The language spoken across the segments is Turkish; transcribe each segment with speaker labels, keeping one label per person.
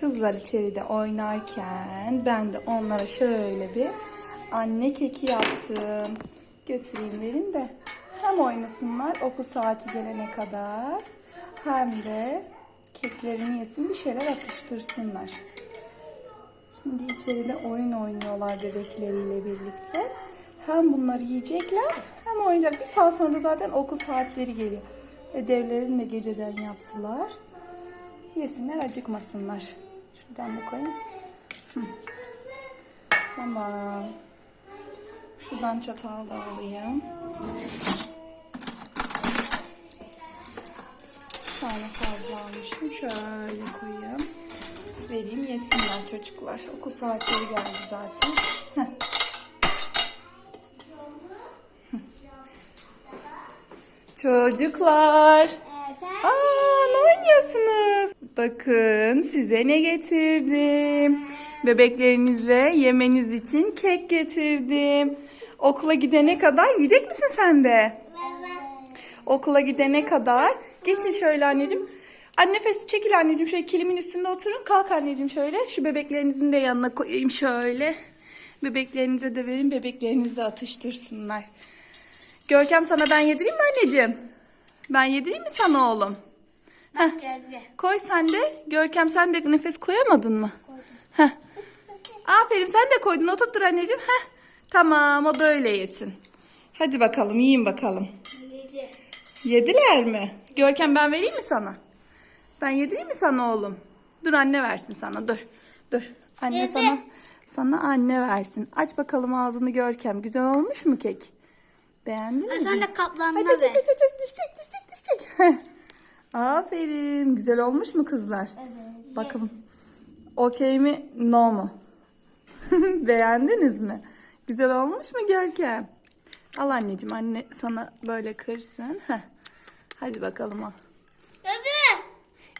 Speaker 1: Kızlar içeride oynarken ben de onlara şöyle bir anne keki yaptım. Götüreyim vereyim de hem oynasınlar okul saati gelene kadar hem de keklerini yesin bir şeyler atıştırsınlar. Şimdi içeride oyun oynuyorlar bebekleriyle birlikte. Hem bunları yiyecekler hem oynayacak. Bir saat sonra da zaten okul saatleri geliyor. Ödevlerini de geceden yaptılar. Yesinler acıkmasınlar. Şuradan da koyayım. Hı. Tamam. Şuradan çatal da alayım. Bir fazla almışım. Şöyle koyayım. Vereyim yesinler çocuklar. Okul saatleri geldi zaten. Çocuklar. Oynuyorsunuz? Bakın size ne getirdim. Bebeklerinizle yemeniz için kek getirdim. Okula gidene kadar yiyecek misin sen de? Okula gidene kadar. Geçin şöyle anneciğim. Anne nefesi çekil anneciğim. Şöyle kilimin üstünde oturun. Kalk anneciğim şöyle. Şu bebeklerinizin de yanına koyayım şöyle. Bebeklerinize de verin. Bebeklerinizi de atıştırsınlar. Görkem sana ben yedireyim mi anneciğim? Ben yedireyim mi sana oğlum? Heh.
Speaker 2: Geldi.
Speaker 1: Koy sen de. Görkem sen de nefes koyamadın mı? Heh. Aferin sen de koydun. Oturttur anneciğim. Heh. Tamam o da öyle yesin. Hadi bakalım yiyin bakalım.
Speaker 2: Yedi.
Speaker 1: Yediler mi? Görkem ben vereyim mi sana? Ben yedireyim mi sana oğlum? Dur anne versin sana dur. Dur. Anne
Speaker 2: Yedi.
Speaker 1: sana sana anne versin. Aç bakalım ağzını Görkem. Güzel olmuş mu kek? Beğendin mi?
Speaker 2: Sen de kaplanına
Speaker 1: aç
Speaker 2: ver.
Speaker 1: aç aç aç düşecek düşecek düşecek. Aferin. Güzel olmuş mu kızlar?
Speaker 2: Evet.
Speaker 1: Bakın. Okey mi? No mu? Beğendiniz mi? Güzel olmuş mu Görkem? Al anneciğim anne sana böyle kırsın. Heh. Hadi bakalım al.
Speaker 2: Bebe.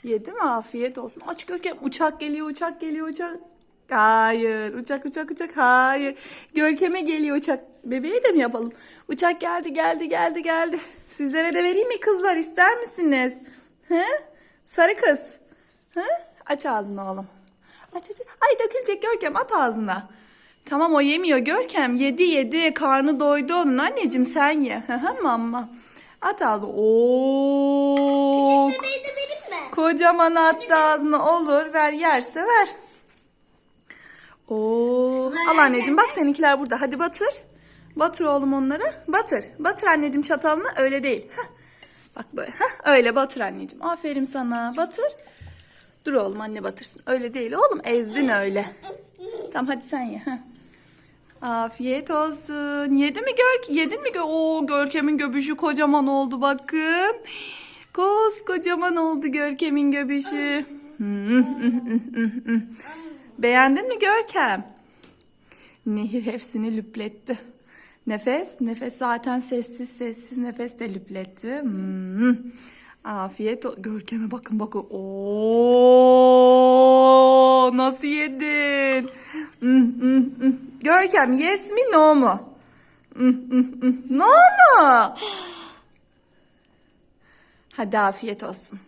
Speaker 1: Yedi mi? Afiyet olsun. Aç Görkem. Uçak geliyor, uçak geliyor, uçak. Hayır. Uçak, uçak, uçak. Hayır. Görkem'e geliyor uçak. Bebeğe de mi yapalım? Uçak geldi, geldi, geldi, geldi. Sizlere de vereyim mi kızlar? ister misiniz? He? Sarı kız. He? Aç ağzını oğlum. Aç aç. Ay dökülecek Görkem. At ağzına. Tamam o yemiyor Görkem. Yedi yedi. Karnı doydu onun. Anneciğim sen ye. Hı hı mamma. At ağzına. Oo.
Speaker 2: Bebeği de vereyim mi?
Speaker 1: Kocaman attı ağzına olur. Ver yerse ver. Oo. Al anneciğim bak seninkiler burada. Hadi batır. Batır oğlum onları. Batır. Batır anneciğim çatalını. Öyle değil. Heh. Bak böyle. Heh. Öyle batır anneciğim. Aferin sana. Batır. Dur oğlum anne batırsın. Öyle değil oğlum. Ezdin öyle. Tamam hadi sen ye. Heh. Afiyet olsun. Yedi mi Görk? Yedin mi? Gör Oo Görkem'in göbüşü kocaman oldu bakın. Koskocaman oldu Görkem'in göbüşü. Beğendin mi Görkem? Nehir hepsini lüpletti. Nefes, nefes zaten sessiz sessiz nefes de lüpletti. Hmm. Afiyet ol. Görkem'e bakın bakın. Oo, nasıl yedin? Hmm, hmm, hmm. Görkem yes mi no mu? No mu? Hadi afiyet olsun.